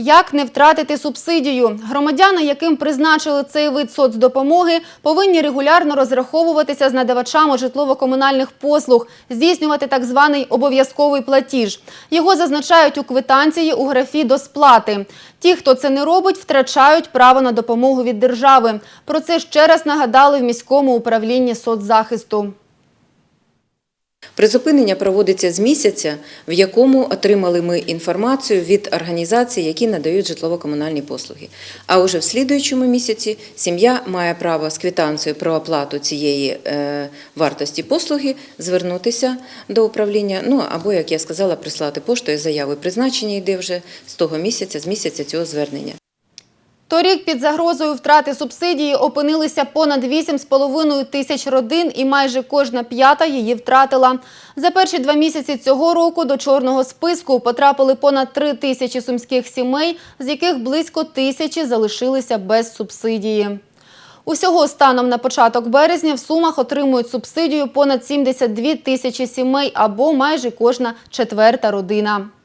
Як не втратити субсидію? Громадяни, яким призначили цей вид соцдопомоги, повинні регулярно розраховуватися з надавачами житлово-комунальних послуг, здійснювати так званий обов'язковий платіж. Його зазначають у квитанції у графі до сплати. Ті, хто це не робить, втрачають право на допомогу від держави. Про це ще раз нагадали в міському управлінні соцзахисту. Призупинення проводиться з місяця, в якому отримали ми інформацію від організацій, які надають житлово-комунальні послуги. А уже в слідуючому місяці сім'я має право з квитанцією про оплату цієї е, вартості послуги звернутися до управління. Ну або, як я сказала, прислати поштою заяви. Призначення йде вже з того місяця, з місяця цього звернення. Торік під загрозою втрати субсидії опинилися понад 8,5 тисяч родин і майже кожна п'ята її втратила. За перші два місяці цього року до чорного списку потрапили понад 3 тисячі сумських сімей, з яких близько тисячі залишилися без субсидії. Усього станом на початок березня в Сумах отримують субсидію понад 72 тисячі сімей або майже кожна четверта родина.